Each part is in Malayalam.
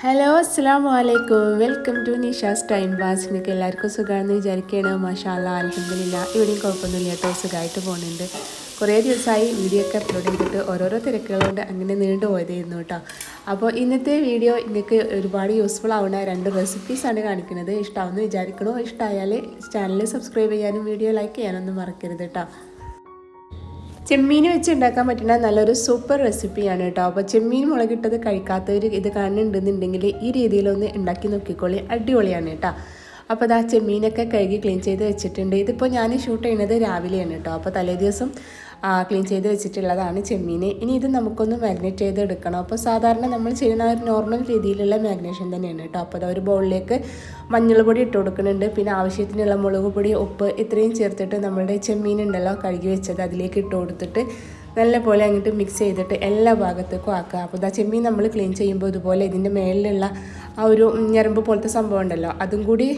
ഹലോ അസ്സാം വലൈക്കും welcome to Nisha's time pass നിങ്ങൾക്ക് എല്ലാവർക്കും സുഖമാണെന്ന് വിചാരിക്കുകയാണ്. മഷാല അലഹമില്ല ഇവിടെയും കുഴപ്പമൊന്നുമില്ല കേട്ടോ. സുഖമായിട്ട് പോകുന്നുണ്ട്. കുറേ ദിവസമായി വീഡിയോ ഒക്കെ അപ്ലോഡ് ചെയ്തിട്ട് ഓരോരോ തിരക്കുകളുണ്ട് അങ്ങനെ നീണ്ടു പോയതായിരുന്നു കേട്ടോ. അപ്പോൾ ഇന്നത്തെ വീഡിയോ നിങ്ങൾക്ക് ഒരുപാട് യൂസ്ഫുൾ ആവുന്ന രണ്ട് റെസിപ്പീസാണ് കാണിക്കുന്നത്. ഇഷ്ടമാവുമെന്ന് വിചാരിക്കണോ? ഇഷ്ടമായാൽ ചാനൽ സബ്സ്ക്രൈബ് ചെയ്യാനും വീഡിയോ ലൈക്ക് ചെയ്യാനൊന്നും മറക്കരുത് കേട്ടോ. ചെമ്മീൻ വെച്ച് ഉണ്ടാക്കാൻ പറ്റുന്ന നല്ലൊരു സൂപ്പർ റെസിപ്പിയാണ് കേട്ടോ. അപ്പോൾ ചെമ്മീൻ മുളകിട്ടത് കഴിക്കാത്തവർ ഇത് കാണുന്നുണ്ടെന്നുണ്ടെങ്കിൽ ഈ രീതിയിലൊന്ന് ഉണ്ടാക്കി നോക്കിക്കോളി. അടിപൊളിയാണ് കേട്ടോ. അപ്പോൾ അതാ ചെമ്മീനൊക്കെ കഴുകി ക്ലീൻ ചെയ്ത് വെച്ചിട്ടുണ്ട്. ഇതിപ്പോൾ ഞാൻ ഷൂട്ട് ചെയ്യുന്നത് രാവിലെയാണ് കേട്ടോ. അപ്പോൾ തലേ ദിവസം ക്ലീൻ ചെയ്ത് വെച്ചിട്ടുള്ളതാണ് ചെമ്മീൻ ഇനി ഇത് നമുക്കൊന്ന് മാഗ്നേറ്റ് ചെയ്ത് എടുക്കണം അപ്പോൾ സാധാരണ നമ്മൾ ചെയ്യുന്ന ഒരു നോർമൽ രീതിയിലുള്ള മാഗ്നേഷൻ തന്നെയാണ് കേട്ടോ. അപ്പോൾ അത് ഒരു ബൗളിലേക്ക് മഞ്ഞൾപ്പൊടി പൊടി ഇട്ട് കൊടുക്കുന്നുണ്ട്. പിന്നെ ആവശ്യത്തിനുള്ള മുളക് പൊടി ഉപ്പ് ഇത്രയും ചേർത്തിട്ട് നമ്മുടെ ചെമ്മീൻ ഉണ്ടല്ലോ കഴുകി വെച്ചത് അതിലേക്ക് ഇട്ട് കൊടുത്തിട്ട് നല്ല പോലെ അങ്ങോട്ട് മിക്സ് ചെയ്തിട്ട് എല്ലാ ഭാഗത്തേക്കും ആക്കുക. അപ്പോൾ ഇതാ ചെമ്മീൻ നമ്മൾ ക്ലീൻ ചെയ്യുമ്പോൾ ഇതുപോലെ ഇതിന്റെ മേളിലുള്ള ആ ഒരു ഞരമ്പ് പോലത്തെ സംഭവം ഉണ്ടല്ലോ അതും കൂടി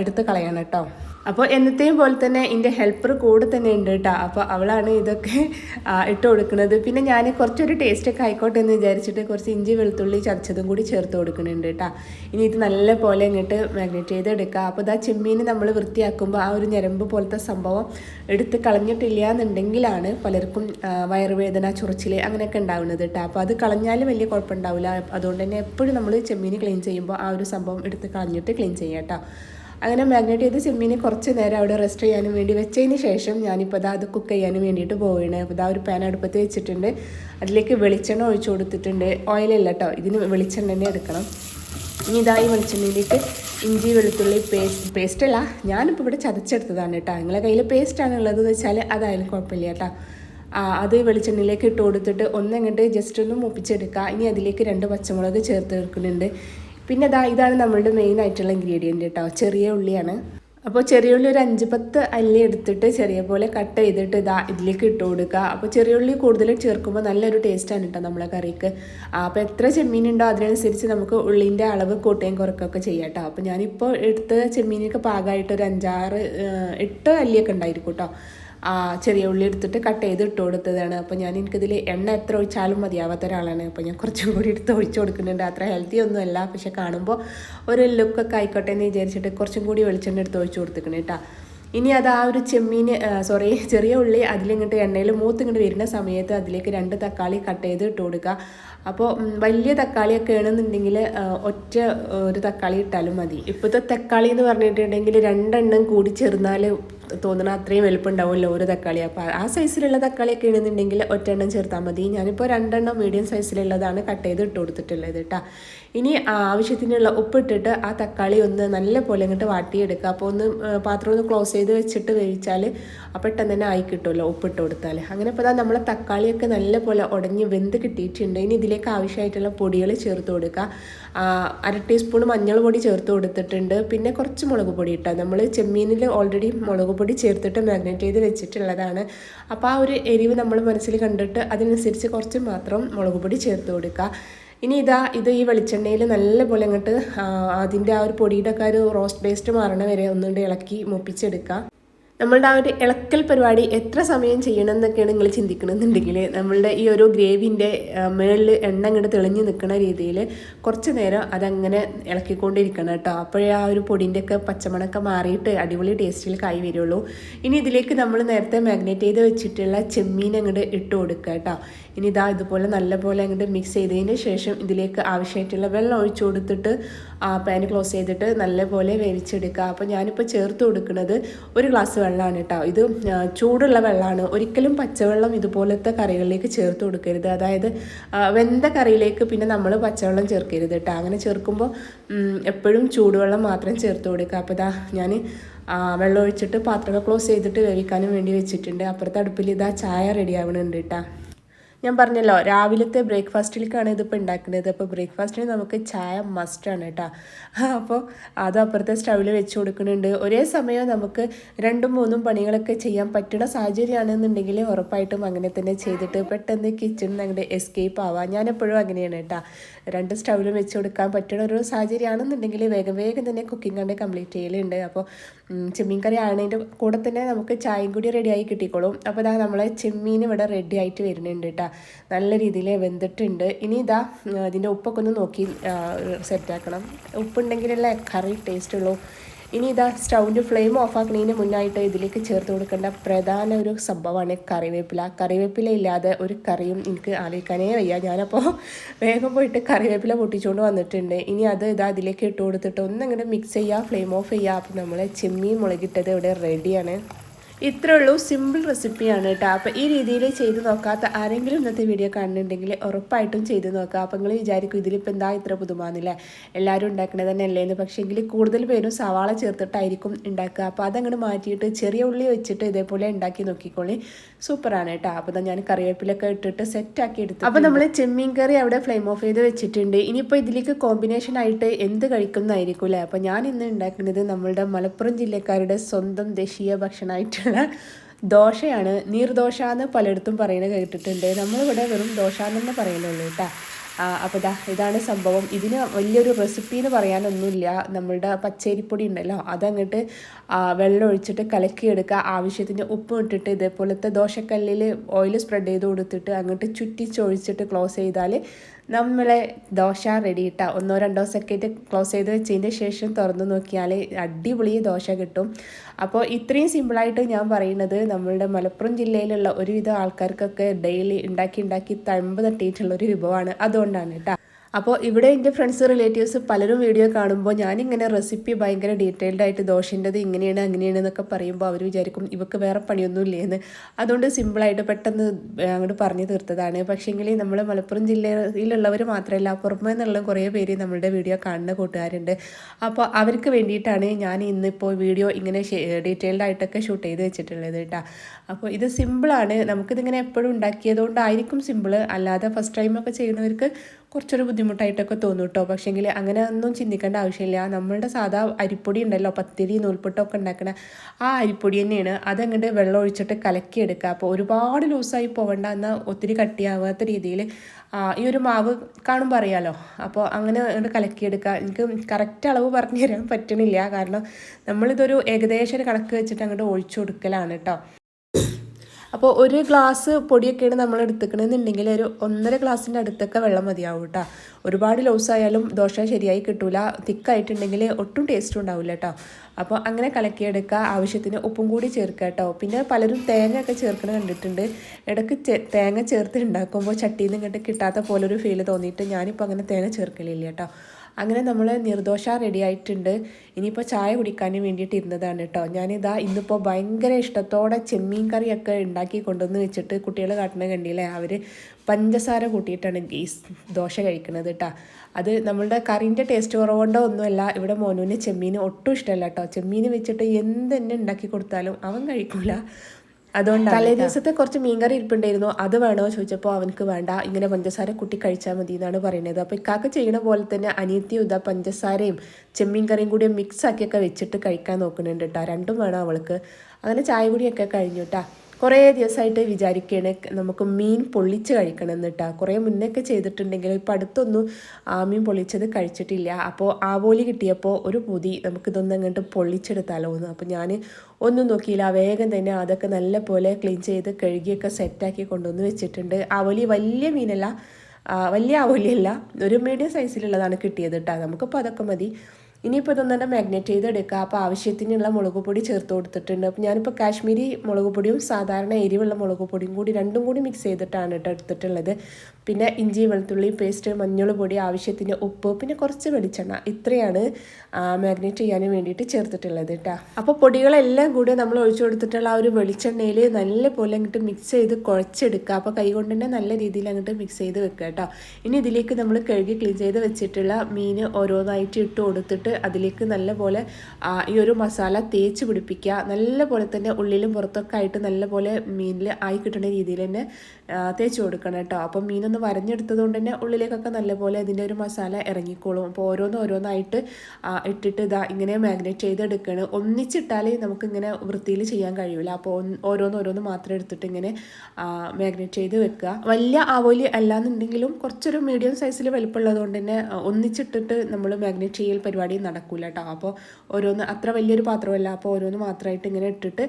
എടുത്ത് കളയണം കേട്ടോ. അപ്പോൾ എന്നത്തെയും പോലെ തന്നെ എന്റെ ഹെൽപ്പർ കൂടെ തന്നെ ഉണ്ട് കേട്ടോ അപ്പോൾ അവളാണ് ഇതൊക്കെ ഇട്ട് കൊടുക്കുന്നത്. പിന്നെ ഞാൻ കുറച്ചൊരു ടേസ്റ്റൊക്കെ ആയിക്കോട്ടെ എന്ന് വിചാരിച്ചിട്ട് കുറച്ച് ഇഞ്ചി വെളുത്തുള്ളി ചതച്ചതും കൂടി ചേർത്ത് കൊടുക്കുന്നുണ്ട് കേട്ടോ ഇനി ഇത് നല്ല പോലെ ഇങ്ങോട്ട് മാഗ്നേറ്റ് ചെയ്തെടുക്കുക അപ്പോൾ ഇതാ ചെമ്മീൻ നമ്മൾ വൃത്തിയാക്കുമ്പോൾ ആ ഒരു ഞരമ്പ് പോലത്തെ സംഭവം എടുത്ത് കളഞ്ഞിട്ടില്ല എന്നുണ്ടെങ്കിലാണ് പലർക്കും വയറുവേദന ചുറച്ചിൽ അങ്ങനെയൊക്കെ ഉണ്ടാവുന്നത് കേട്ടോ അപ്പോൾ അത് കളഞ്ഞാലും വലിയ കുഴപ്പമുണ്ടാവില്ല അതുകൊണ്ട് തന്നെ എപ്പോഴും നമ്മൾ ചെമ്മീൻ ക്ലീൻ ചെയ്യുമ്പോൾ ആ ഒരു സംഭവം എടുത്ത് കളഞ്ഞിട്ട് ക്ലീൻ ചെയ്യാം കേട്ടോ അങ്ങനെ മാഗ്നേറ്റ് ചെയ്ത് ചെമ്മീനെ കുറച്ച് നേരം അവിടെ റെസ്റ്റ് ചെയ്യാനും വേണ്ടി വെച്ചതിന് ശേഷം ഞാനിപ്പോൾ അതാ കുക്ക് ചെയ്യാനും വേണ്ടിയിട്ട് പോവുകയാണ്. അപ്പോൾ ഇതാ ഒരു പാൻ അടുപ്പത്ത് വെച്ചിട്ടുണ്ട്. അതിലേക്ക് വെളിച്ചെണ്ണ ഒഴിച്ചു കൊടുത്തിട്ടുണ്ട്. ഓയിലല്ല കേട്ടോ ഇതിന് വെളിച്ചെണ്ണ തന്നെ എടുക്കണം. ഇനി ഇതായി വെളിച്ചെണ്ണയിലേക്ക് ഇഞ്ചി വെളുത്തുള്ളി പേസ്റ്റ് പേസ്റ്റല്ല ഞാനിപ്പോൾ ഇവിടെ ചതച്ചെടുത്തതാണ് കേട്ടോ നിങ്ങളെ കയ്യിൽ പേസ്റ്റാണ് ഉള്ളതെന്ന് വെച്ചാൽ അതായാലും കുഴപ്പമില്ല കേട്ടോ അത് വെളിച്ചെണ്ണയിലേക്ക് ഇട്ട് കൊടുത്തിട്ട് ഒന്നങ്ങോട്ട് ജസ്റ്റ് ഒന്ന് മുപ്പിച്ചെടുക്കുക. ഇനി അതിലേക്ക് രണ്ട് പച്ചമുളക് ചേർത്ത് വെക്കുന്നുണ്ട് പിന്നെ ഇതാ ഇതാണ് നമ്മളുടെ മെയിൻ ആയിട്ടുള്ള ഇൻഗ്രീഡിയന്റ് കേട്ടോ ചെറിയ ഉള്ളിയാണ്. അപ്പോൾ ചെറിയ ഉള്ളി ഒരു അഞ്ച് പത്ത് അല്ലി എടുത്തിട്ട് ചെറിയ പോലെ കട്ട് ചെയ്തിട്ട് ഇതാ ഇതിലേക്ക് ഇട്ട് കൊടുക്കുക. അപ്പോൾ ചെറിയ ഉള്ളി കൂടുതൽ ചേർക്കുമ്പോൾ നല്ലൊരു ടേസ്റ്റാണ് കേട്ടോ നമ്മളെ കറിക്ക്. അപ്പോൾ എത്ര ചെമ്മീൻ ഉണ്ടോ അതിനനുസരിച്ച് നമുക്ക് ഉള്ളിന്റെ അളവ് കൂട്ടുകയും കുറക്കുകയൊക്കെ ചെയ്യാം കേട്ടോ അപ്പോൾ ഞാനിപ്പോൾ എടുത്ത ചെമ്മീനൊക്കെ പാകമായിട്ട് ഒരു അഞ്ചാറ് എട്ട് അല്ലിയൊക്കെ ഉണ്ടായിരിക്കും കേട്ടോ ചെറിയ ഉള്ളി എടുത്തിട്ട് കട്ട് ചെയ്ത് ഇട്ട് കൊടുത്തതാണ്. അപ്പോൾ ഞാൻ എനിക്കിതിൽ എണ്ണ എത്ര ഒഴിച്ചാലും മതിയാവാത്ത ഒരാളാണ്. അപ്പോൾ ഞാൻ കുറച്ചും കൂടി എടുത്ത് ഒഴിച്ചു കൊടുക്കുന്നുണ്ട്. അത്ര ഹെൽത്തി ഒന്നുമല്ല. പക്ഷെ കാണുമ്പോൾ ഒരു ലുക്കൊക്കെ ആയിക്കോട്ടെ എന്ന് വിചാരിച്ചിട്ട് കുറച്ചും കൂടി വെളിച്ചെണ്ണ എടുത്ത് ഒഴിച്ചു കൊടുത്തിക്കണം കേട്ടോ. ഇനി അത് ആ ഒരു ചെമ്മീൻ സോറി ചെറിയ ഉള്ളി അതിലിങ്ങോട്ട് എണ്ണയിൽ മൂത്തിങ്ങോട്ട് വരുന്ന സമയത്ത് അതിലേക്ക് രണ്ട് തക്കാളി കട്ട് ചെയ്ത് ഇട്ട് കൊടുക്കുക അപ്പോൾ വലിയ തക്കാളിയൊക്കെ ആണെന്നുണ്ടെങ്കിൽ ഒറ്റ ഒരു തക്കാളി ഇട്ടാലും മതി. ഇപ്പോഴത്തെ തക്കാളി എന്ന് പറഞ്ഞിട്ടുണ്ടെങ്കിൽ രണ്ടെണ്ണം കൂടി ചേർന്നാൽ തോന്നണ അത്രയും വലുപ്പമുണ്ടാവുമല്ലോ ഒരു തക്കാളി. അപ്പോൾ ആ സൈസിലുള്ള തക്കാളിയൊക്കെ ഇടുന്നുണ്ടെങ്കിൽ ഒറ്റെണ്ണം ചേർത്താൽ മതി. ഞാനിപ്പോൾ രണ്ടെണ്ണം മീഡിയം സൈസിലുള്ളതാണ് കട്ട് ചെയ്ത് ഇട്ട് കൊടുത്തിട്ടുള്ളത് കേട്ടോ ഇനി ആവശ്യത്തിനുള്ള ഉപ്പിട്ടിട്ട് ആ തക്കാളി ഒന്ന് നല്ല പോലെ അങ്ങോട്ട് വാട്ടിയെടുക്കുക. അപ്പോൾ ഒന്ന് പാത്രം ഒന്ന് ക്ലോസ് ചെയ്ത് വെച്ചിട്ട് വേവിച്ചാൽ പെട്ടെന്ന് തന്നെ ആയി കിട്ടുമല്ലോ ഉപ്പിട്ട് കൊടുത്താൽ അങ്ങനെ ഇപ്പോൾ നമ്മൾ തക്കാളിയൊക്കെ നല്ല പോലെ ഉടഞ്ഞ് വെന്ത് കിട്ടിയിട്ടുണ്ട്. ഇനി ഇതിലേക്ക് ആവശ്യമായിട്ടുള്ള പൊടികൾ ചേർത്ത് കൊടുക്കുക. അര ടീസ്പൂൺ മഞ്ഞൾ പൊടി ചേർത്ത് കൊടുത്തിട്ടുണ്ട്. പിന്നെ കുറച്ച് മുളക് പൊടി ഇട്ടാൽ നമ്മൾ ചെമ്മീനിൽ ഓൾറെഡി മുളക് പൊടി ചേർത്തിട്ട് മാഗ്നേറ്റ് ചെയ്ത് വെച്ചിട്ടുള്ളതാണ്. അപ്പോൾ ആ ഒരു എരിവ് നമ്മൾ മനസ്സിൽ കണ്ടിട്ട് അതിനനുസരിച്ച് കുറച്ച് മാത്രം മുളക് പൊടി ചേർത്ത് കൊടുക്കുക. ഇനി ഇതാ ഇത് ഈ വെളിച്ചെണ്ണയിൽ നല്ലപോലെ അങ്ങോട്ട് അതിന്റെ ആ ഒരു പൊടിയുടെ ഒക്കെ ഒരു റോസ്റ്റ് പേസ്റ്റ് മാറണ വരെ ഒന്നുകൊണ്ട് ഇളക്കി മുപ്പിച്ചെടുക്കുക നമ്മളുടെ ആ ഒരു ഇളക്കൽ പരിപാടി എത്ര സമയം ചെയ്യണം എന്നൊക്കെയാണ് നിങ്ങൾ ചിന്തിക്കണമെന്നുണ്ടെങ്കിൽ നമ്മളുടെ ഈ ഒരു ഗ്രേവിന്റെ മേളിൽ എണ്ണ ഇങ്ങോട്ട് തെളിഞ്ഞ് നിൽക്കുന്ന രീതിയിൽ കുറച്ച് നേരം അതങ്ങനെ ഇളക്കിക്കൊണ്ടിരിക്കണം കേട്ടോ. അപ്പോഴേ ആ ഒരു പൊടിന്റെ ഒക്കെ പച്ചമണൊക്കെ മാറിയിട്ട് അടിപൊളി ടേസ്റ്റിൽ കായി വരുള്ളൂ. ഇനി ഇതിലേക്ക് നമ്മൾ നേരത്തെ മാഗ്നേറ്റ് ചെയ്ത് വെച്ചിട്ടുള്ള ചെമ്മീൻ അങ്ങോട്ട് ഇട്ട് കൊടുക്കുക കേട്ടോ. ഇനി ഇതാ ഇതുപോലെ നല്ലപോലെ അങ്ങോട്ട് മിക്സ് ചെയ്തതിന് ശേഷം ഇതിലേക്ക് ആവശ്യമായിട്ടുള്ള വെള്ളം ഒഴിച്ചു കൊടുത്തിട്ട് പാൻ ക്ലോസ് ചെയ്തിട്ട് നല്ലപോലെ വേവിച്ചെടുക്കുക. അപ്പോൾ ഞാനിപ്പോൾ ചേർത്ത് കൊടുക്കുന്നത് ഒരു ഗ്ലാസ് വെള്ളമാണ് കേട്ടോ. ഇത് ചൂടുള്ള വെള്ളമാണ്. ഒരിക്കലും പച്ചവെള്ളം ഇതുപോലത്തെ കറികളിലേക്ക് ചേർത്ത് കൊടുക്കരുത്. അതായത് വെന്ത കറിയിലേക്ക് പിന്നെ നമ്മൾ പച്ചവെള്ളം ചേർക്കരുത് കേട്ടോ. അങ്ങനെ ചേർക്കുമ്പോൾ എപ്പോഴും ചൂടുവെള്ളം മാത്രം ചേർത്ത് കൊടുക്കുക. അപ്പോൾ ഇതാ ഞാൻ വെള്ളം ഒഴിച്ചിട്ട് പാത്രമൊക്കെ ക്ലോസ് ചെയ്തിട്ട് വേവിക്കാനും വേണ്ടി വെച്ചിട്ടുണ്ട്. അപ്പുറത്തെ അടുപ്പിൽ ഇതാ ചായ റെഡി ആവണുണ്ട് കേട്ടോ. ഞാൻ പറഞ്ഞല്ലോ രാവിലത്തെ ബ്രേക്ക്ഫാസ്റ്റിലേക്കാണ് ഇതിപ്പോൾ ഉണ്ടാക്കുന്നത് അപ്പോൾ ബ്രേക്ക്ഫാസ്റ്റിന് നമുക്ക് ചായ മസ്റ്റാണ് കേട്ടോ അപ്പോൾ അത് അപ്പുറത്തെ സ്റ്റവിൽ വെച്ച് കൊടുക്കുന്നുണ്ട്. ഒരേ സമയം നമുക്ക് രണ്ടും മൂന്നും പണികളൊക്കെ ചെയ്യാൻ പറ്റുന്ന സാഹചര്യമാണെന്നുണ്ടെങ്കിൽ ഉറപ്പായിട്ടും അങ്ങനെ തന്നെ ചെയ്തിട്ട് പെട്ടെന്ന് കിച്ചണിൽ അങ്ങോട്ട് എസ്കേപ്പ് ആവാം. ഞാനെപ്പോഴും അങ്ങനെയാണ് കേട്ടോ രണ്ട് സ്റ്റവിലും വെച്ച് കൊടുക്കാൻ പറ്റുന്ന ഒരു സാഹചര്യമാണെന്നുണ്ടെങ്കിൽ വേഗം വേഗം തന്നെ കുക്കിംഗ് കണ്ട് കംപ്ലീറ്റ് ചെയ്യലുണ്ട്. അപ്പോൾ ചെമ്മീൻ കറി ആണതിന്റെ കൂടെ തന്നെ നമുക്ക് ചായയും കൂടി റെഡിയായി കിട്ടിക്കോളും. അപ്പോൾ ഇതാ നമ്മളെ ചെമ്മീൻ ഇവിടെ റെഡി ആയിട്ട് വരുന്നുണ്ട് കേട്ടോ നല്ല രീതിയിൽ വെന്തിട്ടുണ്ട്. ഇനി ഇതാ ഇതിന്റെ ഉപ്പൊക്കെ ഒന്ന് നോക്കി സെറ്റാക്കണം. ഉപ്പുണ്ടെങ്കിലല്ലേ കറി ടേസ്റ്റ് ഉള്ളൂ. ഇനി ഇതാ സ്റ്റൗവിന്റെ ഫ്ലെയിം ഓഫ് ആക്കുന്നതിന് മുന്നായിട്ട് ഇതിലേക്ക് ചേർത്ത് കൊടുക്കേണ്ട പ്രധാന ഒരു സംഭവമാണ് കറിവേപ്പില. കറിവേപ്പില ഇല്ലാതെ ഒരു കറിയും എനിക്ക് ആലോചിക്കാനേ വയ്യ. ഞാനപ്പോൾ വേഗം പോയിട്ട് കറിവേപ്പില പൊട്ടിച്ചുകൊണ്ട് വന്നിട്ടുണ്ട്. ഇനി അത് ഇതാ അതിലേക്ക് ഇട്ട് കൊടുത്തിട്ട് ഒന്നങ്ങനെ മിക്സ് ചെയ്യുക ഫ്ലെയിം ഓഫ് ചെയ്യുക അപ്പോൾ നമ്മൾ ചെമ്മീൻ മുളകിട്ടത് ഇവിടെ റെഡിയാണ് ഇത്രേ ഉള്ളൂ സിമ്പിൾ റെസിപ്പിയാണ് കേട്ടോ. അപ്പോൾ ഈ രീതിയിൽ ചെയ്ത് നോക്കാത്ത ആരെങ്കിലും ഇന്നത്തെ വീഡിയോ കാണുന്നുണ്ടെങ്കിൽ ഉറപ്പായിട്ടും ചെയ്ത് നോക്കുക. അപ്പോൾ നിങ്ങൾ വിചാരിക്കും ഇതിലിപ്പോൾ എന്താ ഇത്ര പുതുമാന്നില്ലേ? എല്ലാവരും ഉണ്ടാക്കണത് തന്നെ അല്ലേന്ന് പക്ഷേങ്കിൽ കൂടുതൽ പേരും സവാള ചേർത്തിട്ടായിരിക്കും ഉണ്ടാക്കുക. അപ്പോൾ അതങ്ങോട്ട് മാറ്റിയിട്ട് ചെറിയ ഉള്ളി വെച്ചിട്ട് ഇതേപോലെ ഉണ്ടാക്കി നോക്കിക്കോളി. സൂപ്പറാണ് കേട്ടോ. അപ്പോൾ ഞാൻ കറിവേപ്പിലൊക്കെ ഇട്ടിട്ട് സെറ്റാക്കി എടുത്തു അപ്പോൾ നമ്മൾ ചെമ്മീൻ കറി അവിടെ ഫ്ലെയിം ഓഫ് ചെയ്ത് വെച്ചിട്ടുണ്ട്. ഇനിയിപ്പോൾ ഇതിലേക്ക് കോമ്പിനേഷൻ ആയിട്ട് എന്ത് കഴിക്കുന്നതായിരിക്കും അല്ലേ അപ്പോൾ ഞാൻ ഇന്ന് ഉണ്ടാക്കുന്നത് നമ്മളുടെ മലപ്പുറം ജില്ലക്കാരുടെ സ്വന്തം ദേശീയ ഭക്ഷണമായിട്ടുള്ള ദോശയാണ്. നീർദോശ എന്ന് പലയിടത്തും പറയുന്നത് കേട്ടിട്ടുണ്ട്. നമ്മളിവിടെ വെറും ദോശ എന്നെ പറയുന്നുള്ളൂ കേട്ടോ. അപ്പോൾ ഇതാ ഇതാണ് സംഭവം. ഇതിന് വലിയൊരു റെസിപ്പി എന്ന് പറയാനൊന്നുമില്ല. നമ്മളുടെ പച്ചരിപ്പൊടി ഉണ്ടല്ലോ. അതങ്ങോട്ട് വെള്ളം ഒഴിച്ചിട്ട് കലക്കിയെടുക്കുക. ആവശ്യത്തിന് ഉപ്പ് ഇട്ടിട്ട് ഇതേപോലത്തെ ദോശക്കല്ലിൽ ഓയിൽ സ്പ്രെഡ് ചെയ്ത് കൊടുത്തിട്ട് അങ്ങോട്ട് ചുറ്റിച്ചൊഴിച്ചിട്ട് ക്ലോസ് ചെയ്താൽ നമ്മളെ ദോശ റെഡി ഇട്ട. ഒന്നോ രണ്ടോ സെക്കൻഡ് ക്ലോസ് ചെയ്ത് വെച്ചതിന്റെ ശേഷം തുറന്നു നോക്കിയാൽ അടിപൊളി ദോശ കിട്ടും. അപ്പോൾ ഇത്രയും സിമ്പിളായിട്ട് ഞാൻ പറയുന്നത് നമ്മളുടെ മലപ്പുറം ജില്ലയിലുള്ള ഒരുവിധം ആൾക്കാർക്കൊക്കെ ഡെയിലി ഉണ്ടാക്കി ഉണ്ടാക്കി തഴമ്പ് തട്ടിയിട്ടുള്ള ഒരു വിഭവമാണ്. അതുകൊണ്ടാണ് കേട്ടോ. അപ്പോൾ ഇവിടെ എന്റെ ഫ്രണ്ട്സ് റിലേറ്റീവ്സ് പലരും വീഡിയോ കാണുമ്പോൾ ഞാനിങ്ങനെ റെസിപ്പി ഭയങ്കര ഡീറ്റെയിൽഡ് ആയിട്ട് ദോശന്റെത് ഇങ്ങനെയാണ് അങ്ങനെയാണ് എന്നൊക്കെ പറയുമ്പോൾ അവർ വിചാരിക്കും ഇവക്ക് വേറെ പണിയൊന്നും ഇല്ലേന്ന് അതുകൊണ്ട് സിമ്പിളായിട്ട് പെട്ടെന്ന് അങ്ങോട്ട് പറഞ്ഞു തീർത്തതാണ്. പക്ഷേങ്കിൽ നമ്മൾ മലപ്പുറം ജില്ലയിലുള്ളവർ മാത്രമല്ല പുറമേ നിന്നുള്ള കുറേ പേര് നമ്മളുടെ വീഡിയോ കാണുന്ന കൂട്ടുകാരുണ്ട്. അപ്പോൾ അവർക്ക് വേണ്ടിയിട്ടാണ് ഞാൻ ഇന്നിപ്പോൾ വീഡിയോ ഇങ്ങനെ ഡീറ്റെയിൽഡ് ആയിട്ടൊക്കെ ഷൂട്ട് ചെയ്ത് വെച്ചിട്ടുള്ളത് കേട്ടോ അപ്പോൾ ഇത് സിമ്പിളാണ് നമുക്കിതിങ്ങനെ എപ്പോഴും ഉണ്ടാക്കിയതുകൊണ്ടായിരിക്കും സിമ്പിൾ അല്ലാതെ ഫസ്റ്റ് ടൈമൊക്കെ ചെയ്യുന്നവർക്ക് കുറച്ചൊരു ബുദ്ധിമുട്ടായിട്ടൊക്കെ തോന്നും കേട്ടോ പക്ഷേങ്കിൽ അങ്ങനെ ഒന്നും ചിന്തിക്കേണ്ട ആവശ്യമില്ല. നമ്മളുടെ സാധാ അരിപ്പൊടി ഉണ്ടല്ലോ പത്തിരി നൂൽപ്പൊട്ടൊക്കെ ഉണ്ടാക്കണ ആ അരിപ്പൊടി തന്നെയാണ്. അതങ്ങോട്ട് വെള്ളം ഒഴിച്ചിട്ട് കലക്കിയെടുക്കുക അപ്പോൾ ഒരുപാട് ലൂസായി പോകണ്ട എന്നാൽ ഒത്തിരി കട്ടിയാവാത്ത രീതിയിൽ ഈ ഒരു മാവ് കാണുമ്പോൾ അറിയാലോ. അപ്പോൾ അങ്ങനെ അങ്ങോട്ട് കലക്കിയെടുക്കുക എനിക്ക് കറക്റ്റ് അളവ് പറഞ്ഞു തരാൻ പറ്റണില്ല. കാരണം നമ്മളിതൊരു ഏകദേശം ഒരു കണക്ക് വെച്ചിട്ട് അങ്ങോട്ട് ഒഴിച്ചു കൊടുക്കലാണ് കേട്ടോ അപ്പോൾ ഒരു ഗ്ലാസ് പൊടിയൊക്കെയാണ് നമ്മൾ എടുത്തുക്കണമെന്നുണ്ടെങ്കിൽ ഒരു ഒന്നര ഗ്ലാസിന്റെ അടുത്തൊക്കെ വെള്ളം മതിയാവും കേട്ടോ ഒരുപാട് ലൂസായാലും ദോശ ശരിയായി കിട്ടൂല. തിക്കായിട്ടുണ്ടെങ്കിൽ ഒട്ടും ടേസ്റ്റ് ഉണ്ടാവില്ല കേട്ടോ അപ്പോൾ അങ്ങനെ കലക്കിയെടുക്കുക ആവശ്യത്തിന് ഉപ്പും കൂടി ചേർക്കുക കേട്ടോ പിന്നെ പലരും തേങ്ങ ഒക്കെ ചേർക്കണ കണ്ടിട്ടുണ്ട്. ഇടയ്ക്ക് തേങ്ങ ചേർത്ത് ഉണ്ടാക്കുമ്പോൾ ചട്ടിയിൽ നിന്ന് ഇങ്ങോട്ട് കിട്ടാത്ത പോലൊരു ഫീൽ തോന്നിയിട്ട് ഞാനിപ്പോൾ അങ്ങനെ തേങ്ങ ചേർക്കലില്ല കേട്ടോ അങ്ങനെ നമ്മൾ നിർദോഷ റെഡി ആയിട്ടുണ്ട് ഇനിയിപ്പോൾ ചായ കുടിക്കാനും വേണ്ടിയിട്ട് ഇരുന്നതാണ് കേട്ടോ ഞാനിതാ ഇന്നിപ്പോൾ ഭയങ്കര ഇഷ്ടത്തോടെ ചെമ്മീൻ കറിയൊക്കെ ഉണ്ടാക്കി കൊണ്ടുവന്ന് വെച്ചിട്ട് കുട്ടികൾ കാട്ടണ കണ്ടില്ലേ? അവർ പഞ്ചസാര കൂട്ടിയിട്ടാണ് ഈ ദോശ കഴിക്കുന്നത് കേട്ടോ അത് നമ്മളുടെ കറിന്റെ ടേസ്റ്റ് കുറവുകൊണ്ടോ ഒന്നുമല്ല ഇവിടെ മോനുവിന് ചെമ്മീൻ ഒട്ടും ഇഷ്ടമല്ല കേട്ടോ ചെമ്മീൻ വെച്ചിട്ട് എന്ത് തന്നെ ഉണ്ടാക്കി കൊടുത്താലും അവൻ കഴിക്കില്ല അതുകൊണ്ട് തലേ ദിവസത്തെ കുറച്ച് മീൻകറി ഇരിപ്പുണ്ടായിരുന്നു. അത് വേണോ ചോദിച്ചപ്പോൾ അവനക്ക് വേണ്ട. ഇങ്ങനെ പഞ്ചസാര കുട്ടി കഴിച്ചാൽ മതി എന്നാണ് പറയുന്നത്. അപ്പോൾ ഇക്കാക്ക് ചെയ്യണ പോലെ തന്നെ അനിയത്തിയും ഇതാ പഞ്ചസാരയും ചെമ്മീൻ കറിയും കൂടി മിക്സ് ആക്കിയൊക്കെ വെച്ചിട്ട് കഴിക്കാൻ നോക്കുന്നുണ്ട് കേട്ടോ. രണ്ടും വേണം അവൾക്ക്. അങ്ങനെ ചായ കൂടിയൊക്കെ കഴിഞ്ഞു കേട്ടോ. കുറേ ദിവസമായിട്ട് വിചാരിക്കുകയാണ് നമുക്ക് മീൻ പൊള്ളിച്ച് കഴിക്കണം എന്നിട്ടാ കുറേ മുന്നൊക്കെ ചെയ്തിട്ടുണ്ടെങ്കിലും ഇപ്പം അടുത്തൊന്നും ആ മീൻ പൊള്ളിച്ചത് കഴിച്ചിട്ടില്ല. അപ്പോൾ ആവോലി കിട്ടിയപ്പോൾ ഒരു പൊതി നമുക്കിതൊന്നും അങ്ങോട്ട് പൊള്ളിച്ചെടുത്താലോ എന്ന് അപ്പോൾ ഞാൻ ഒന്നും നോക്കിയില്ല. വേഗം തന്നെ അതൊക്കെ നല്ല പോലെ ക്ലീൻ ചെയ്ത് കഴുകിയൊക്കെ സെറ്റാക്കി കൊണ്ടുവന്ന് വെച്ചിട്ടുണ്ട്. ആവോലി വലിയ മീനല്ല. വലിയ ആവോലിയല്ല ഒരു മീഡിയം സൈസിലുള്ളതാണ് കിട്ടിയത് കേട്ടോ നമുക്കിപ്പോൾ അതൊക്കെ മതി. ഇനിയിപ്പോൾ ഇതൊന്നെ മാഗ്നേറ്റ് ചെയ്തെടുക്കുക അപ്പോൾ ആവശ്യത്തിനുള്ള മുളക് പൊടി ചേർത്ത് കൊടുത്തിട്ടുണ്ട്. അപ്പോൾ ഞാനിപ്പോൾ കാശ്മീരി മുളക് പൊടിയും സാധാരണ എരിവുള്ള മുളക് പൊടിയും കൂടി രണ്ടും കൂടി മിക്സ് ചെയ്തിട്ടാണ് കേട്ടോ എടുത്തിട്ടുള്ളത്. പിന്നെ ഇഞ്ചി വെളുത്തുള്ളി പേസ്റ്റ് മഞ്ഞൾ പൊടി ആവശ്യത്തിന് ഉപ്പ് പിന്നെ കുറച്ച് വെളിച്ചെണ്ണ. ഇത്രയാണ് മാഗ്നേറ്റ് ചെയ്യാൻ വേണ്ടിയിട്ട് ചേർത്തിട്ടുള്ളത് കേട്ടോ അപ്പോൾ പൊടികളെല്ലാം കൂടി നമ്മൾ ഒഴിച്ചു കൊടുത്തിട്ടുള്ള ആ ഒരു വെളിച്ചെണ്ണയിൽ നല്ല പോലെ അങ്ങോട്ട് മിക്സ് ചെയ്ത് കുഴച്ചെടുക്കുക. അപ്പോൾ കൈ കൊണ്ട് തന്നെ നല്ല രീതിയിൽ അങ്ങോട്ട് മിക്സ് ചെയ്ത് വെക്കുക കേട്ടോ ഇനി ഇതിലേക്ക് നമ്മൾ കഴുകി ക്ലീൻ ചെയ്ത് വെച്ചിട്ടുള്ള മീൻ ഓരോന്നായിട്ട് ഇട്ട് കൊടുത്തിട്ട് അതിലേക്ക് നല്ല പോലെ ഈ ഒരു മസാല തേച്ച് പിടിപ്പിക്കുക. നല്ല പോലെ തന്നെ ഉള്ളിലും പുറത്തൊക്കെ ആയിട്ട് നല്ല പോലെ മീനിൽ ആയി കിട്ടുന്ന രീതിയിൽ തന്നെ തേച്ച് കൊടുക്കണം കേട്ടോ. അപ്പം മീനൊന്ന് വരഞ്ഞെടുത്തത് കൊണ്ട് തന്നെ ഉള്ളിലേക്കൊക്കെ നല്ലപോലെ അതിന്റെ ഒരു മസാല ഇറങ്ങിക്കോളും. അപ്പോൾ ഓരോന്ന് ഓരോന്നായിട്ട് ഇട്ടിട്ട് ഇതാ ഇങ്ങനെ മാഗ്നേറ്റ് ചെയ്തെടുക്കുകയാണ് ഒന്നിച്ചിട്ടാലേ നമുക്കിങ്ങനെ വൃത്തിയിൽ ചെയ്യാൻ കഴിയില്ല അപ്പോൾ ഓരോന്ന് ഓരോന്ന് മാത്രം എടുത്തിട്ട് ഇങ്ങനെ മാഗ്നേറ്റ് ചെയ്ത് വെക്കുക. വലിയ ആവോലി അല്ലാന്നുണ്ടെങ്കിലും കുറച്ചൊരു മീഡിയം സൈസിൽ വലിപ്പമുള്ളത് കൊണ്ട് തന്നെ ഒന്നിച്ചിട്ടിട്ട് നമ്മൾ മാഗ്നേറ്റ് ചെയ്യൽ പരിപാടി നടക്കില്ല കേട്ടോ. അപ്പോൾ ഓരോന്ന് അത്ര വലിയൊരു പാത്രമല്ല. അപ്പോൾ ഓരോന്ന് മാത്രമായിട്ട് ഇങ്ങനെ ഇട്ടിട്ട്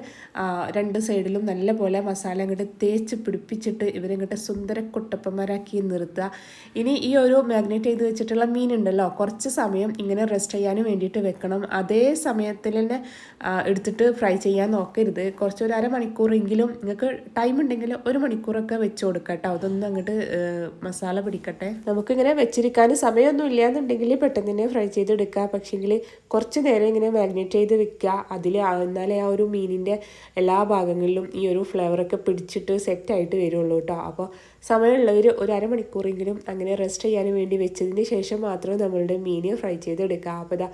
രണ്ട് സൈഡിലും നല്ലപോലെ മസാല അങ്ങോട്ട് തേച്ച് പിടിപ്പിച്ചിട്ട് ഇവരിങ്ങോട്ട് സുന്ദര കുട്ടപ്പന്മാരാക്കി നിർത്തുക ഇനി ഈ ഒരു മാഗ്നേറ്റ് ചെയ്ത് വെച്ചിട്ടുള്ള മീനുണ്ടല്ലോ കുറച്ച് സമയം ഇങ്ങനെ റെസ്റ്റ് ചെയ്യാനും വേണ്ടിയിട്ട് വെക്കണം. അതേ സമയത്തിൽ തന്നെ എടുത്തിട്ട് ഫ്രൈ ചെയ്യാൻ നോക്കരുത്. കുറച്ച് ഒരു അരമണിക്കൂറെങ്കിലും നിങ്ങൾക്ക് ടൈം ഉണ്ടെങ്കിൽ ഒരു മണിക്കൂറൊക്കെ വെച്ച് കൊടുക്കട്ടോ കേട്ടോ അതൊന്നും അങ്ങോട്ട് മസാല പിടിക്കട്ടെ. നമുക്കിങ്ങനെ വെച്ചിരിക്കാൻ സമയമൊന്നും ഇല്ലയെന്നുണ്ടെങ്കിൽ പെട്ടെന്ന് തന്നെ ഫ്രൈ ചെയ്തെടുക്കുക പക്ഷേങ്കിൽ കുറച്ച് നേരം ഇങ്ങനെ മാഗ്നേറ്റ് ചെയ്ത് വെക്കുക അതിൽ എന്നാലേ ആ ഒരു മീനിന്റെ എല്ലാ ഭാഗങ്ങളിലും ഈ ഒരു ഫ്ലേവറൊക്കെ പിടിച്ചിട്ട് സെറ്റായിട്ട് വരുള്ളൂ കേട്ടോ. അപ്പോൾ സമയമുള്ളവർ ഒരു അരമണിക്കൂറെങ്കിലും അങ്ങനെ റെസ്റ്റ് ചെയ്യാൻ വേണ്ടി വെച്ചതിന് ശേഷം മാത്രം നമ്മളുടെ മീൻ ഫ്രൈ ചെയ്തെടുക്കുക. അപ്പോൾ ഇതാ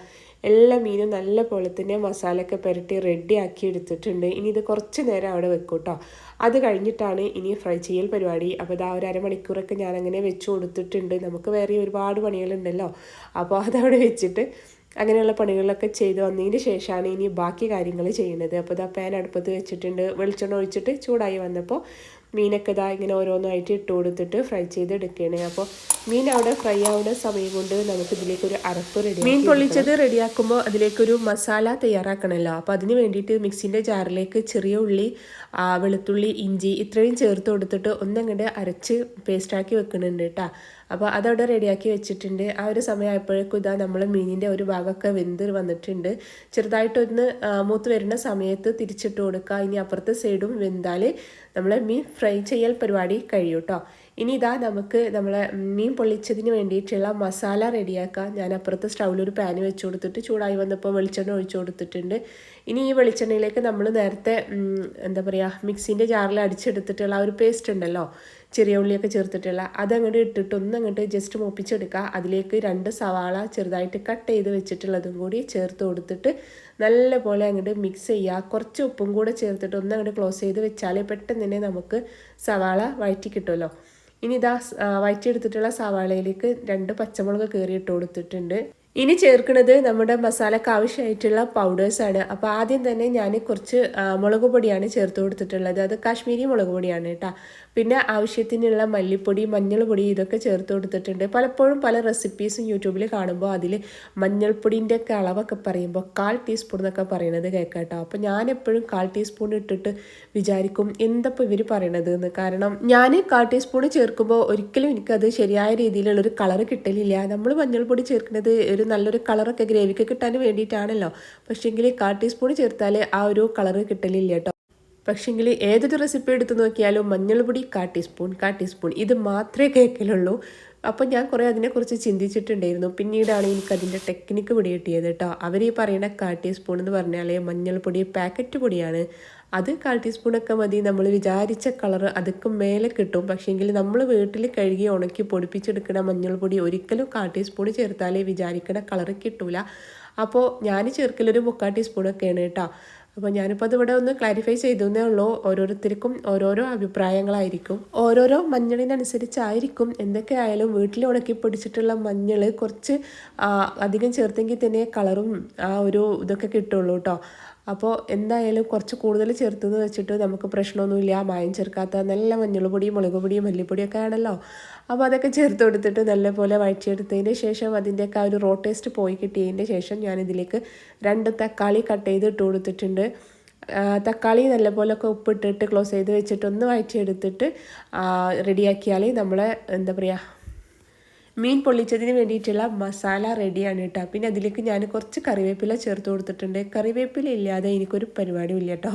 എല്ലാ മീനും നല്ല പോലെ തന്നെ മസാലയൊക്കെ പുരട്ടി റെഡിയാക്കി എടുത്തിട്ടുണ്ട്. ഇനി ഇത് കുറച്ച് നേരം അവിടെ വെക്കും കേട്ടോ. അത് കഴിഞ്ഞിട്ടാണ് ഇനി ഫ്രൈ ചെയ്യൽ പരിപാടി. അപ്പോൾ ഇതാ ഒരു അരമണിക്കൂറൊക്കെ ഞാൻ അങ്ങനെ വെച്ച് കൊടുത്തിട്ടുണ്ട്. നമുക്ക് വേറെ ഒരുപാട് പണികളുണ്ടല്ലോ. അപ്പോൾ അതവിടെ വെച്ചിട്ട് അങ്ങനെയുള്ള പണികളൊക്കെ ചെയ്ത് വന്നതിന് ശേഷമാണ് ഇനി ബാക്കി കാര്യങ്ങൾ ചെയ്യുന്നത് അപ്പോൾ ഇതാ പാൻ അടുപ്പത്ത് വെച്ചിട്ടുണ്ട്. വെളിച്ചെണ്ണ ഒഴിച്ചിട്ട് ചൂടായി വന്നപ്പോൾ മീനൊക്കെ ഇതാ ഇങ്ങനെ ഓരോന്നായിട്ട് ഇട്ട് കൊടുത്തിട്ട് ഫ്രൈ ചെയ്ത് എടുക്കുകയാണ് അപ്പോൾ മീൻ അവിടെ ഫ്രൈ ആവുന്ന സമയം കൊണ്ട് നമുക്ക് ഇതിലേക്ക് ഒരു അരപ്പ് റെഡി മീൻ പൊള്ളിച്ചത് റെഡിയാക്കുമ്പോൾ അതിലേക്കൊരു മസാല തയ്യാറാക്കണമല്ലോ. അപ്പോൾ അതിന് വേണ്ടിയിട്ട് മിക്സിന്റെ ജാറിലേക്ക് ചെറിയ ഉള്ളി വെളുത്തുള്ളി ഇഞ്ചി ഇത്രയും ചേർത്ത് കൊടുത്തിട്ട് ഒന്നങ്ങോട്ട് അരച്ച് പേസ്റ്റാക്കി വെക്കുന്നുണ്ട് കേട്ടോ. അപ്പോൾ അതവിടെ റെഡിയാക്കി വെച്ചിട്ടുണ്ട്. ആ ഒരു സമയമായപ്പോഴേക്കും ഇതാ നമ്മൾ മീനിന്റെ ഒരു ഭാഗമൊക്കെ വെന്ത് വന്നിട്ടുണ്ട്. ചെറുതായിട്ടൊന്ന് മൂത്ത് വരുന്ന സമയത്ത് തിരിച്ചിട്ട് കൊടുക്കുക ഇനി അപ്പുറത്തെ സൈഡും വെന്താൽ നമ്മൾ മീൻ ഫ്രൈ ചെയ്യൽ പരിപാടി കഴിയും കേട്ടോ ഇനി ഇതാ നമുക്ക് നമ്മളെ മീൻ പൊള്ളിച്ചതിന് വേണ്ടിയിട്ടുള്ള മസാല റെഡിയാക്കാം. ഞാൻ അപ്പുറത്ത് സ്റ്റൗവിലൊരു പാന് വെച്ച് കൊടുത്തിട്ട് ചൂടായി വന്നപ്പോൾ വെളിച്ചെണ്ണ ഒഴിച്ചു കൊടുത്തിട്ടുണ്ട്. ഇനി ഈ വെളിച്ചെണ്ണയിലേക്ക് നമ്മൾ നേരത്തെ എന്താ പറയുക മിക്സിന്റെ ജാറിൽ അടിച്ചെടുത്തിട്ടുള്ള ആ ഒരു പേസ്റ്റ് ഉണ്ടല്ലോ ചെറിയ ഉള്ളിയൊക്കെ ചേർത്തിട്ടുള്ള അതങ്ങോട്ട് ഇട്ടിട്ട് ഒന്ന് അങ്ങോട്ട് ജസ്റ്റ് മുപ്പിച്ചെടുക്കുക അതിലേക്ക് രണ്ട് സവാള ചെറുതായിട്ട് കട്ട് ചെയ്ത് വെച്ചിട്ടുള്ളതും കൂടി ചേർത്ത് കൊടുത്തിട്ട് നല്ലപോലെ അങ്ങോട്ട് മിക്സ് ചെയ്യുക കുറച്ച് ഉപ്പും കൂടെ ചേർത്തിട്ട് ഒന്ന് അങ്ങോട്ട് ക്ലോസ് ചെയ്ത് വെച്ചാലേ പെട്ടെന്ന് തന്നെ നമുക്ക് സവാള വഴറ്റി കിട്ടുമല്ലോ ഇനി ഇതാ വയറ്റിയെടുത്തിട്ടുള്ള സവാളയിലേക്ക് രണ്ട് പച്ചമുളക് കയറി ഇട്ട് കൊടുത്തിട്ടുണ്ട്. ഇനി ചേർക്കുന്നത് നമ്മുടെ മസാലക്ക് ആവശ്യമായിട്ടുള്ള പൗഡേഴ്സാണ് അപ്പോൾ ആദ്യം തന്നെ ഞാൻ കുറച്ച് മുളക് പൊടിയാണ് ചേർത്ത് കൊടുത്തിട്ടുള്ളത്. അത് കാശ്മീരി മുളക് പൊടിയാണ് കേട്ടോ. പിന്നെ ആവശ്യത്തിനുള്ള മല്ലിപ്പൊടി മഞ്ഞൾപ്പൊടി ഇതൊക്കെ ചേർത്ത് കൊടുത്തിട്ടുണ്ട്. പലപ്പോഴും പല റെസിപ്പീസും യൂട്യൂബിൽ കാണുമ്പോൾ അതിൽ മഞ്ഞൾപ്പൊടിന്റെ ഒക്കെ അളവൊക്കെ പറയുമ്പോൾ കാൽ ടീസ്പൂൺ എന്നൊക്കെ പറയണത് കേൾക്കാട്ടോ കേട്ടോ. അപ്പോൾ ഞാൻ എപ്പോഴും കാൽ ടീസ്പൂൺ ഇട്ടിട്ട് വിചാരിക്കും എന്തപ്പോൾ ഇവർ പറയണത് എന്ന്. കാരണം ഞാൻ കാൽ ടീസ്പൂൺ ചേർക്കുമ്പോൾ ഒരിക്കലും എനിക്കത് ശരിയായ രീതിയിലുള്ളൊരു കളർ കിട്ടലില്ല. നമ്മൾ മഞ്ഞൾപ്പൊടി ചേർക്കുന്നത് ഒരു നല്ലൊരു കളറൊക്കെ ഗ്രേവിക്ക് കിട്ടാൻ വേണ്ടിയിട്ടാണല്ലോ. പക്ഷേങ്കിൽ കാൽ ടീസ്പൂൺ ചേർത്താൽ ആ ഒരു കളർ കിട്ടലില്ല കേട്ടോ. പക്ഷേങ്കിൽ ഏതൊരു റെസിപ്പി എടുത്ത് നോക്കിയാലും മഞ്ഞൾപ്പൊടി കാ ടീസ്പൂൺ കാ ടീസ്പൂൺ ഇത് മാത്രമേ കേൾക്കലുള്ളൂ. അപ്പോൾ ഞാൻ കുറേ അതിനെക്കുറിച്ച് ചിന്തിച്ചിട്ടുണ്ടായിരുന്നു. പിന്നീടാണ് എനിക്ക് അതിന്റെ ടെക്നിക്ക് പൊടി കിട്ടിയത് കേട്ടോ അവർ ഈ പറയുന്ന കാ ടീസ്പൂൺ എന്ന് പറഞ്ഞാൽ മഞ്ഞൾപ്പൊടി പാക്കറ്റ് പൊടിയാണ്. അത് കാൽ ടീസ്പൂണൊക്കെ മതി. നമ്മൾ വിചാരിച്ച കളർ അതൊക്കെ മേലെ കിട്ടും. പക്ഷേങ്കിൽ നമ്മൾ വീട്ടിൽ കഴുകി ഉണക്കി പൊടിപ്പിച്ചെടുക്കുന്ന മഞ്ഞൾപ്പൊടി ഒരിക്കലും കാൽ ടീസ്പൂൺ ചേർത്താലേ വിചാരിക്കുന്ന കളർ കിട്ടൂല. അപ്പോൾ ഞാൻ ചേർക്കലൊരു മുക്കാൽ ടീസ്പൂണൊക്കെയാണ് കേട്ടോ അപ്പോൾ ഞാനിപ്പോൾ അതിവിടെ ഒന്ന് ക്ലാരിഫൈ ചെയ്തേ ഉള്ളൂ. ഓരോരുത്തർക്കും ഓരോരോ അഭിപ്രായങ്ങളായിരിക്കും. ഓരോരോ മഞ്ഞളിനനുസരിച്ചായിരിക്കും എന്തൊക്കെ ആയാലും വീട്ടിൽ ഉണക്കി പിടിച്ചിട്ടുള്ള മഞ്ഞൾ കുറച്ച് അധികം ചേർത്തെങ്കിൽ തന്നെ കളറും ആ ഒരു ഇതൊക്കെ കിട്ടുള്ളൂ കേട്ടോ അപ്പോൾ എന്തായാലും കുറച്ച് കൂടുതൽ ചേർത്തെന്ന് വെച്ചിട്ട് നമുക്ക് പ്രശ്നമൊന്നുമില്ല. മായം ചേർക്കാത്ത നല്ല മഞ്ഞൾ പൊടി മുളക് പൊടി മല്ലിപ്പൊടിയൊക്കെ ആണല്ലോ. അപ്പോൾ അതൊക്കെ ചേർത്ത് കൊടുത്തിട്ട് നല്ലപോലെ വഴറ്റിയെടുത്തതിന് ശേഷം അതിന്റെയൊക്കെ ആ ഒരു റോ ടേസ്റ്റ് പോയി കിട്ടിയതിന്റെ ശേഷം ഞാൻ ഇതിലേക്ക് രണ്ട് തക്കാളി കട്ട് ചെയ്ത് ഇട്ട് കൊടുത്തിട്ടുണ്ട്. തക്കാളി നല്ലപോലൊക്കെ ഉപ്പിട്ടിട്ട് ക്ലോസ് ചെയ്ത് വെച്ചിട്ട് ഒന്ന് വഴറ്റിയെടുത്തിട്ട് റെഡിയാക്കിയാൽ നമ്മളെ എന്താ പറയുക മീൻ പൊള്ളിച്ചതിന് വേണ്ടിയിട്ടുള്ള മസാല റെഡിയാണ് കേട്ടോ പിന്നെ അതിലേക്ക് ഞാൻ കുറച്ച് കറിവേപ്പില ചേർത്ത് കൊടുത്തിട്ടുണ്ട്. കറിവേപ്പില ഇല്ലാതെ എനിക്കൊരു പരിപാടിയും ഇല്ല കേട്ടോ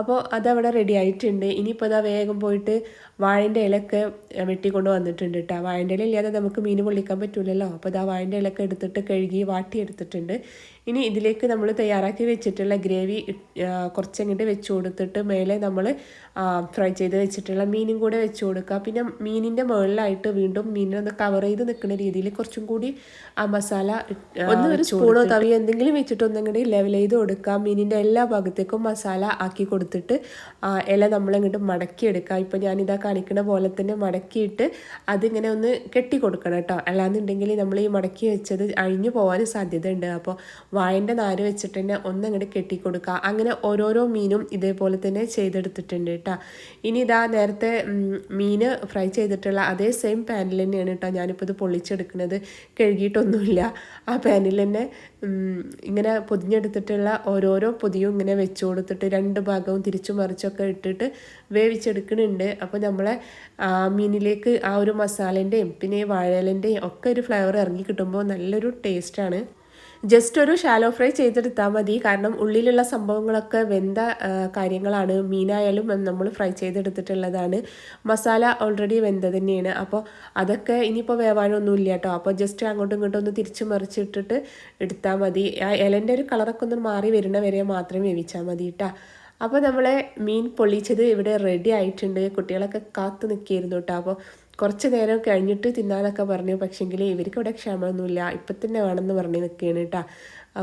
അപ്പോൾ അതവിടെ റെഡി ആയിട്ടുണ്ട്. ഇനിയിപ്പോൾ അതാ വേഗം പോയിട്ട് വാഴന്റെ ഇലയൊക്കെ വെട്ടിക്കൊണ്ട് വന്നിട്ടുണ്ട് കേട്ടോ വാഴന്റെ ഇല ഇല്ലാതെ നമുക്ക് മീൻ പൊള്ളിക്കാൻ പറ്റൂലല്ലോ. അപ്പോൾ ഇതാ വാഴന്റെ ഇലയൊക്കെ എടുത്തിട്ട് കഴുകി വാട്ടി എടുത്തിട്ടുണ്ട്. ഇനി ഇതിലേക്ക് നമ്മൾ തയ്യാറാക്കി വെച്ചിട്ടുള്ള ഗ്രേവി കുറച്ചങ്ങോട്ട് വെച്ച് കൊടുത്തിട്ട് മേലെ നമ്മൾ ഫ്രൈ ചെയ്ത് വെച്ചിട്ടുള്ള മീനും കൂടെ വെച്ച് കൊടുക്കുക പിന്നെ മീനിന്റെ മുകളിലായിട്ട് വീണ്ടും മീനിനൊന്ന് കവർ ചെയ്ത് നിൽക്കുന്ന രീതിയിൽ കുറച്ചും കൂടി ആ മസാല ഒന്ന് ഒരു സ്പൂണോ തവിയോ എന്തെങ്കിലും വെച്ചിട്ട് ഒന്നങ്ങോട്ട് ലെവൽ ചെയ്ത് കൊടുക്കുക മീനിന്റെ എല്ലാ ഭാഗത്തേക്കും മസാല ആക്കി കൊടുത്തിട്ട് ഇല നമ്മളിങ്ങോട്ട് മടക്കിയെടുക്കുക ഇപ്പോൾ ഞാനിതാ കാണിക്കുന്ന പോലെ തന്നെ മടക്കിയിട്ട് അതിങ്ങനെ ഒന്ന് കെട്ടി കൊടുക്കണം കേട്ടോ. അല്ലാന്നുണ്ടെങ്കിൽ നമ്മൾ ഈ മടക്കി വെച്ചത് അഴിഞ്ഞു പോകാൻ സാധ്യതയുണ്ട്. അപ്പോൾ വായന്റെ നാര് വെച്ചിട്ട് തന്നെ ഒന്നങ്ങോട്ട് കെട്ടിക്കൊടുക്കുക. അങ്ങനെ ഓരോരോ മീനും ഇതേപോലെ തന്നെ ചെയ്തെടുത്തിട്ടുണ്ട് കേട്ടോ. ഇനി ഇതാ നേരത്തെ മീൻ ഫ്രൈ ചെയ്തിട്ടുള്ള അതേ സെയിം പാനിൽ തന്നെയാണ് കേട്ടോ ഞാനിപ്പോൾ ഇത് പൊള്ളിച്ചെടുക്കുന്നത്. കഴുകിയിട്ടൊന്നുമില്ല. ആ പാനിൽ തന്നെ ഇങ്ങനെ പൊതിഞ്ഞെടുത്തിട്ടുള്ള ഓരോരോ പൊതിയും ഇങ്ങനെ വെച്ച് കൊടുത്തിട്ട് രണ്ട് ഭാഗവും തിരിച്ചു മറിച്ചൊക്കെ ഇട്ടിട്ട് വേവിച്ചെടുക്കുന്നുണ്ട്. അപ്പോൾ നമ്മളെ മീനിലേക്ക് ആ ഒരു മസാലേന്റെയും പിന്നെ വാഴലിന്റെയും ഒക്കെ ഒരു ഫ്ലേവർ ഇറങ്ങി കിട്ടുമ്പോൾ നല്ലൊരു ടേസ്റ്റാണ്. ജസ്റ്റ് ഒരു ഷാലോ ഫ്രൈ ചെയ്തെടുത്താൽ മതി. കാരണം ഉള്ളിലുള്ള സംഭവങ്ങളൊക്കെ വെന്ത കാര്യങ്ങളാണ്. മീനായാലും നമ്മൾ ഫ്രൈ ചെയ്തെടുത്തിട്ടുള്ളതാണ്. മസാല ഓൾറെഡി വെന്ത തന്നെയാണ് അപ്പോൾ അതൊക്കെ ഇനിയിപ്പോൾ വേവാനൊന്നുമില്ല കേട്ടോ അപ്പോൾ ജസ്റ്റ് അങ്ങോട്ടും ഇങ്ങോട്ടും ഒന്ന് തിരിച്ച് മറിച്ചിട്ടിട്ട് എടുത്താൽ മതി. ആ ഇലന്റെ ഒരു കളറൊക്കെ ഒന്ന് മാറി വരുന്ന വരെ മാത്രം വേവിച്ചാൽ മതി കേട്ടോ അപ്പോൾ നമ്മളെ മീൻ പൊള്ളിച്ചത് ഇവിടെ റെഡി ആയിട്ടുണ്ട്. കുട്ടികളൊക്കെ കാത്തു നിൽക്കിയിരുന്നു കേട്ടോ അപ്പോൾ കുറച്ച് നേരം കഴിഞ്ഞിട്ട് തിന്നാനൊക്കെ പറഞ്ഞു. പക്ഷെങ്കിൽ ഇവർക്ക് ഇവിടെ ക്ഷമയൊന്നുമില്ല ഇപ്പം തന്നെ വേണമെന്ന് പറഞ്ഞ് നിൽക്കുകയാണ് കേട്ടോ.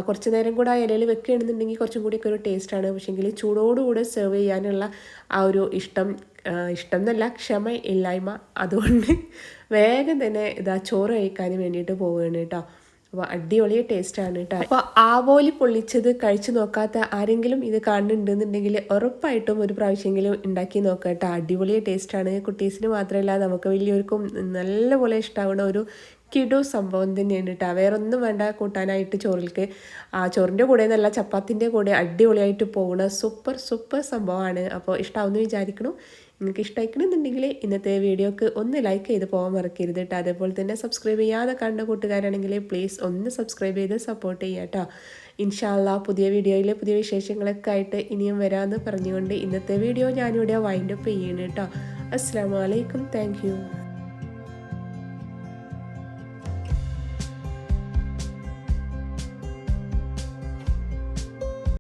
കുറച്ച് നേരം കൂടെ ആ ഇലയിൽ വെക്കുകയാണെന്നുണ്ടെങ്കിൽ കുറച്ചും കൂടിയൊക്കെ ഒരു ടേസ്റ്റാണ് പക്ഷെങ്കിൽ ചൂടോടുകൂടെ സെർവ് ചെയ്യാനുള്ള ആ ഒരു ഇഷ്ടം ഇഷ്ടം എന്നല്ല ക്ഷമ ഇല്ലായ്മ അതുകൊണ്ട് വേഗം തന്നെ ഇതാ ചോറ് കഴിക്കാൻ വേണ്ടിയിട്ട് പോവുകയാണ് കേട്ടോ. അപ്പോൾ അടിപൊളി ടേസ്റ്റാണ് കേട്ടോ അപ്പോൾ ആവോലി പൊള്ളിച്ചത് കഴിച്ചു നോക്കാത്ത ആരെങ്കിലും ഇത് കാണുന്നുണ്ടെന്നുണ്ടെങ്കിൽ ഉറപ്പായിട്ടും ഒരു പ്രാവശ്യമെങ്കിലും ഉണ്ടാക്കി നോക്കാം കേട്ടോ അടിപൊളി ടേസ്റ്റാണ്. കുട്ടീസിന് മാത്രമല്ല നമുക്ക് വലിയവർക്കും നല്ലപോലെ ഇഷ്ടമാവുന്ന ഒരു കിടു സംഭവം തന്നെയാണ് കേട്ടോ വേറൊന്നും വേണ്ട കൂട്ടാനായിട്ട് ചോറിൽക്ക്. ആ ചോറിന്റെ കൂടെ നല്ല ചപ്പാത്തിന്റെ കൂടെ അടിപൊളിയായിട്ട് പോകുന്ന സൂപ്പർ സൂപ്പർ സംഭവമാണ്. അപ്പോൾ ഇഷ്ടമാവുമെന്ന് വിചാരിക്കണം. നിങ്ങൾക്ക് ഇഷ്ടമായിക്കണമെന്നുണ്ടെങ്കിൽ ഇന്നത്തെ വീഡിയോക്ക് ഒന്ന് ലൈക്ക് ചെയ്ത് പോകാൻ മറക്കരുത് കേട്ടോ. അതേപോലെ തന്നെ സബ്സ്ക്രൈബ് ചെയ്യാതെ കണ്ട കൂട്ടുകാരാണെങ്കിൽ പ്ലീസ് ഒന്ന് സബ്സ്ക്രൈബ് ചെയ്ത് സപ്പോർട്ട് ചെയ്യാം കേട്ടോ. ഇൻഷാല്ല പുതിയ വീഡിയോയിൽ പുതിയ വിശേഷങ്ങളൊക്കെ ആയിട്ട് ഇനിയും വരാമെന്ന് പറഞ്ഞുകൊണ്ട് ഇന്നത്തെ വീഡിയോ ഞാനിവിടെ വൈൻഡപ്പ് ചെയ്യണം കേട്ടോ. അസ്സാം വലൈക്കും താങ്ക്